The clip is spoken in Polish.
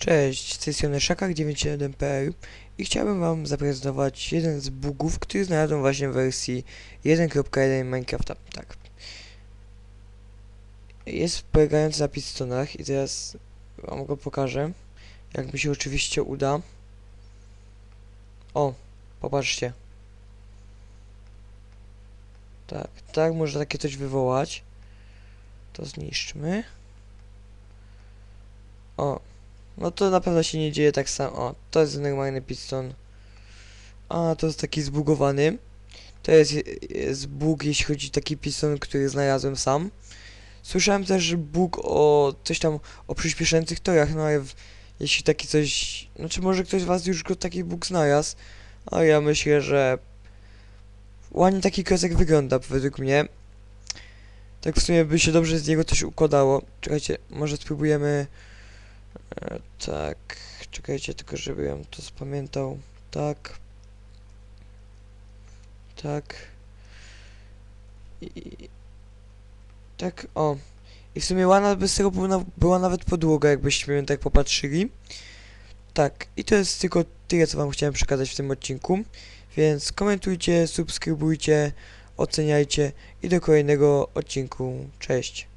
Cześć, z tej strony Szakak97.pl i chciałbym wam zaprezentować jeden z bugów, który znalazłem właśnie w wersji 1.1 Minecrafta. Tak. Jest polegający na pistonach i teraz wam go pokażę. Jak mi się oczywiście uda. O, popatrzcie. Tak, tak, można takie coś wywołać. To zniszczmy. O, no to na pewno się nie dzieje tak samo. O, to jest normalny piston. A, to jest taki zbugowany. To jest, jest bug, jeśli chodzi o taki piston, który znalazłem sam. Słyszałem też bug o coś tam o przyspieszających torach, no ale w, jeśli taki coś... Znaczy może ktoś z was już go taki bug znalazł, ale ja myślę, że ładnie taki kresek wygląda według mnie. Tak w sumie by się dobrze z niego coś układało. Czekajcie, może spróbujemy... E, tak, czekajcie tylko, żebym to zapamiętał. Tak. Tak. I... Tak, o. I w sumie ładna by z tego była, była nawet podłoga, jakbyśmy tak popatrzyli. Tak, i to jest tylko tyle, co wam chciałem przekazać w tym odcinku. Więc komentujcie, subskrybujcie, oceniajcie i do kolejnego odcinku. Cześć.